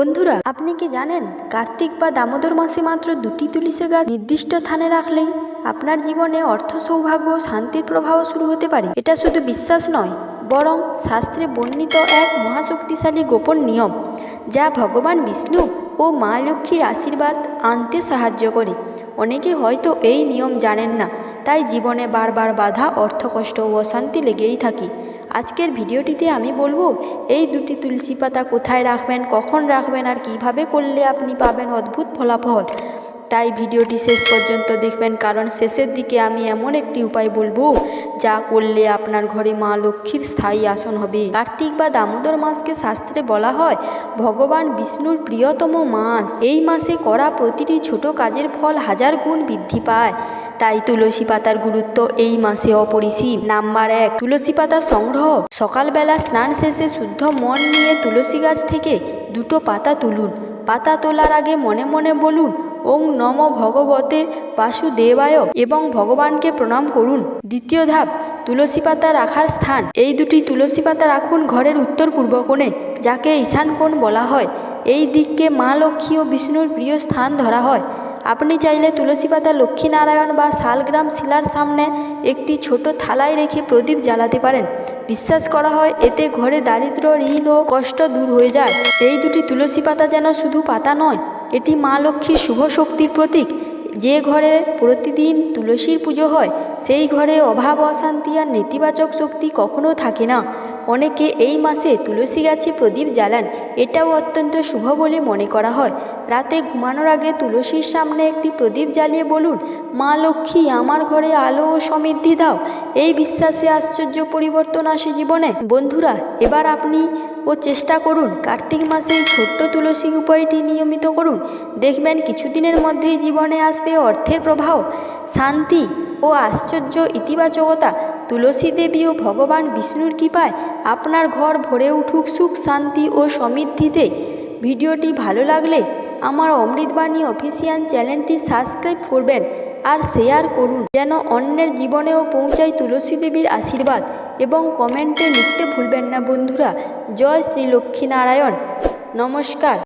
বন্ধুরা, আপনি কি জানেন, কার্তিক বা দামোদর মাসে মাত্র দুটি তুলসী গাছ নির্দিষ্ট স্থানে রাখলেই আপনার জীবনে অর্থ সৌভাগ্য শান্তির প্রবাহ শুরু হতে পারে? এটা শুধু বিশ্বাস নয়, বরং শাস্ত্রে বর্ণিত এক মহাশক্তিশালী গোপন নিয়ম, যা ভগবান বিষ্ণু ও মা লক্ষ্মীর আশীর্বাদ আনতে সাহায্য করে। অনেকে হয়তো এই নিয়ম জানেন না, তাই জীবনে বারবার বাধা, অর্থকষ্ট ও অশান্তি লেগেই থাকে। আজকের ভিডিওটিতে আমি বলব, এই দুটি তুলসী পাতা কোথায় রাখবেন, কখন রাখবেন আর কীভাবে করলে আপনি পাবেন অদ্ভুত ফলাফল। তাই ভিডিওটি শেষ পর্যন্ত দেখবেন, কারণ শেষের দিকে আমি এমন একটি উপায় বলব, যা করলে আপনার ঘরে মা লক্ষ্মীর স্থায়ী আসন হবে। কার্তিক বা দামোদর মাসকে শাস্ত্রে বলা হয়, ভগবান বিষ্ণুর প্রিয়তম মাস। এই মাসে করা প্রতিটি ছোট কাজের ফল হাজার গুণ বৃদ্ধি পায়। তাই তুলসী পাতার গুরুত্ব এই মাসে অপরিসীম। নাম্বার এক, তুলসী পাতা সংগ্রহ। সকালবেলা স্নান শেষে শুদ্ধ মন নিয়ে তুলসী গাছ থেকে দুটো পাতা তুলুন। পাতা তোলার আগে মনে মনে বলুন, ওং নম ভগবতে বাসুদেবায় এবং ভগবানকে প্রণাম করুন। দ্বিতীয় ধাপ, তুলসী পাতা রাখার স্থান। এই দুটি তুলসী পাতা রাখুন ঘরের উত্তর পূর্ব কোণে, যাকে ঈশান কোণ বলা হয়। এই দিককে মা লক্ষ্মী ও বিষ্ণুর প্রিয় স্থান ধরা হয়। আপনি চাইলে তুলসী পাতা, লক্ষ্মীনারায়ণ বা শালগ্রাম শিলার সামনে একটি ছোট থালায় রেখে প্রদীপ জ্বালাতে পারেন। বিশ্বাস করা হয়, এতে ঘরে দারিদ্র, ঋণ ও কষ্ট দূর হয়ে যায়। এই দুটি তুলসী পাতা যেন শুধু পাতা নয়, এটি মা লক্ষ্মীর শুভ শক্তির প্রতীক। যে ঘরে প্রতিদিন তুলসীর পুজো হয়, সেই ঘরে অভাব, অশান্তি আর নেতিবাচক শক্তি কখনো থাকে না। অনেকে এই মাসে তুলসী গাছে প্রদীপ জ্বালান। এটাও অত্যন্ত শুভ বলে মনে করা হয়। রাতে ঘুমানোর আগে তুলসীর সামনে একটি প্রদীপ জ্বালিয়ে বলুন, মা লক্ষ্মী, আমার ঘরে আলো ও সমৃদ্ধি দাও। এই বিশ্বাসে আশ্চর্য পরিবর্তন আসে জীবনে। বন্ধুরা, এবার আপনি ও চেষ্টা করুন কার্তিক মাসে ছোট্ট তুলসী উপায়টি নিয়মিত করুন। দেখবেন কিছুদিনের মধ্যেই জীবনে আসবে অর্থের প্রভাব, শান্তি ও আশ্চর্য ইতিবাচকতা। তুলসী দেবী ও ভগবান বিষ্ণুর কৃপায় আপনার ঘর ভরে উঠুক সুখ, শান্তি ও সমৃদ্ধিতে। ভিডিওটি ভালো লাগলে আমার অমৃতবাণী অফিসিয়াল চ্যানেলটি সাবস্ক্রাইব করবেন আর শেয়ার করুন, যেন অন্যের জীবনেও পৌঁছায় তুলসী দেবীর আশীর্বাদ এবং কমেন্টে লিখতে ভুলবেন না বন্ধুরা। জয় শ্রী লক্ষ্মীনারায়ণ। নমস্কার।